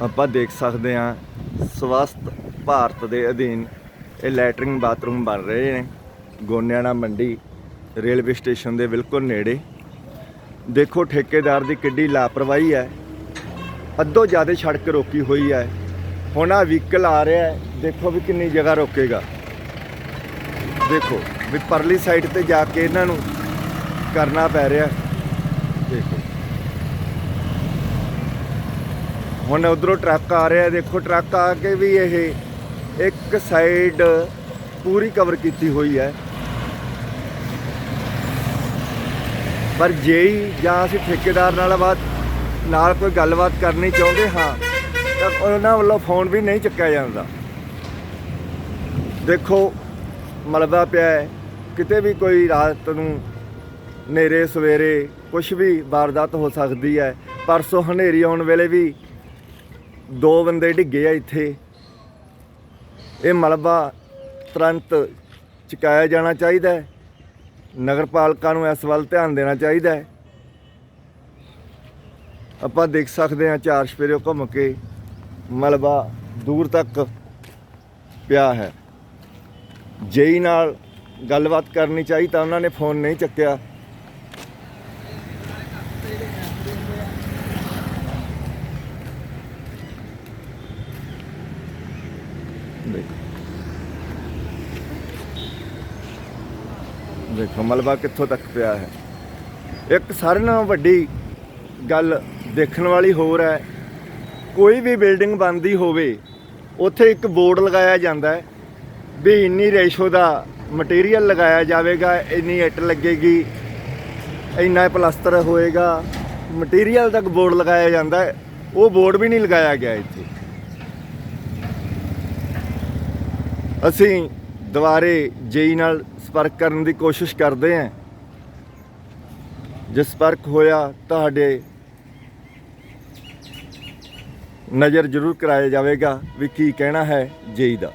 ਆਪਾਂ ਦੇਖ ਸਕਦੇ ਹਾਂ, ਸਵਸਥ ਭਾਰਤ ਦੇ ਅਧੀਨ ਇਹ ਲੈਟਰਿੰਗ ਬਾਥਰੂਮ ਬਣ ਰਹੇ ਨੇ। ਗੋਨਿਆਣਾ ਮੰਡੀ ਰੇਲਵੇ ਸਟੇਸ਼ਨ ਦੇ ਬਿਲਕੁਲ ਨੇੜੇ। ਦੇਖੋ, ਠੇਕੇਦਾਰ ਦੀ ਕਿੱਡੀ ਲਾਪਰਵਾਹੀ ਹੈ। ਅੱਧੋ ਜ਼ਿਆਦਾ ਸੜਕ ਰੋਕੀ ਹੋਈ ਹੈ। ਹੁਣ ਆ ਵਹੀਕਲ ਆ ਰਿਹਾ ਹੈ। ਦੇਖੋ ਵੀ ਕਿੰਨੀ ਜਗ੍ਹਾ ਰੋਕੇਗਾ। ਦੇਖੋ ਵੀ ਪਰਲੀ ਸਾਈਡ ਤੇ ਜਾ ਕੇ ਇਹਨਾਂ ਨੂੰ ਕਰਨਾ ਪੈ ਰਿਹਾ। ਦੇਖੋ। ਹੁਣ ਉਧਰੋਂ ਟਰੱਕ ਆ ਰਿਹਾ, ਦੇਖੋ ਟਰੱਕ ਆ ਕੇ ਵੀ ਇਹ ਇੱਕ ਸਾਈਡ ਪੂਰੀ ਕਵਰ ਕੀਤੀ ਹੋਈ ਹੈ। ਪਰ ਜੇਈ ਜਾਂ ਅਸੀਂ ਠੇਕੇਦਾਰ ਨਾਲ ਬਾਤ, ਨਾਲ ਕੋਈ ਗੱਲਬਾਤ ਕਰਨੀ ਚਾਹੁੰਦੇ, ਹਾਂ, ਤਾਂ ਉਹਨਾਂ ਵੱਲੋਂ ਫੋਨ ਵੀ ਨਹੀਂ ਚੱਕਿਆ ਜਾਂਦਾ। ਦੇਖੋ, ਮਲਬਾ ਪਿਆ ਹੈ, ਕਿਤੇ ਵੀ ਕੋਈ ਰਾਤ ਨੂੰ ਹਨੇਰੇ ਸਵੇਰੇ ਕੁਝ ਵੀ ਵਾਰਦਾਤ ਹੋ ਸਕਦੀ ਹੈ, ਪਰਸੋਂ ਹਨੇਰੀ ਆਉਣ ਵੇਲੇ ਵੀ ਦੋ ਬੰਦੇ ਡਿੱਗੇ ਆ ਇੱਥੇ। ਇਹ ਮਲਬਾ ਤੁਰੰਤ ਚੁਕਾਇਆ ਜਾਣਾ ਚਾਹੀਦਾ ਹੈ। ਨਗਰਪਾਲਿਕਾ ਨੂੰ ਇਸ ਵੱਲ ਧਿਆਨ ਦੇਣਾ ਚਾਹੀਦਾ ਹੈ। ਆਪਾਂ ਦੇਖ ਸਕਦੇ ਹਾਂ ਚਾਰ ਸਪੇਰਿਓ ਘੁੰਮ ਕੇ ਮਲਬਾ ਦੂਰ ਤੱਕ ਪਿਆ ਹੈ। ਜੇਈ ਨਾਲ ਗੱਲਬਾਤ ਕਰਨੀ ਚਾਹੀ ਤਾਂ ਉਹਨਾਂ ਨੇ ਫੋਨ ਨਹੀਂ ਚੱਕਿਆ। ਦੇਖੋ। ਦੇਖੋ, ਮਲਬਾ ਕਿੱਥੋਂ ਤੱਕ ਪਿਆ ਹੈ। ਇੱਕ ਸਾਰਿਆਂ ਨਾਲੋਂ ਵੱਡੀ ਗੱਲ ਦੇਖਣ ਵਾਲੀ ਹੋਰ ਹੈ, ਕੋਈ ਵੀ ਬਿਲਡਿੰਗ ਬਣਦੀ ਹੋਵੇ, ਉੱਥੇ ਇੱਕ ਬੋਰਡ ਲਗਾਇਆ ਜਾਂਦਾ ਹੈ ਵੀ ਇੰਨੀ ਰੇਸ਼ੋ ਦਾ ਮਟੀਰੀਅਲ ਲਗਾਇਆ ਜਾਵੇਗਾ, ਇੰਨੀ ਇੱਟ ਲੱਗੇਗੀ, ਇੰਨਾ ਪਲਸਤਰ ਹੋਏਗਾ। ਮਟੀਰੀਅਲ ਤੱਕ ਬੋਰਡ ਲਗਾਇਆ ਜਾਂਦਾ ਉਹ ਬੋਰਡ ਵੀ ਨਹੀਂ ਲਗਾਇਆ ਗਿਆ ਇੱਥੇ। ਅਸੀਂ ਦੁਬਾਰੇ ਜੇਈ ਨਾਲ ਸੰਪਰਕ ਕਰਨ ਦੀ ਕੋਸ਼ਿਸ਼ ਕਰਦੇ ਹਾਂ। ਜੇ ਸੰਪਰਕ ਹੋਇਆ ਤੁਹਾਡੇ ਨਜ਼ਰ ਜ਼ਰੂਰ ਕਰਾਇਆ ਜਾਵੇਗਾ ਵੀ ਕੀ ਕਹਿਣਾ ਹੈ ਜੇਈ ਦਾ।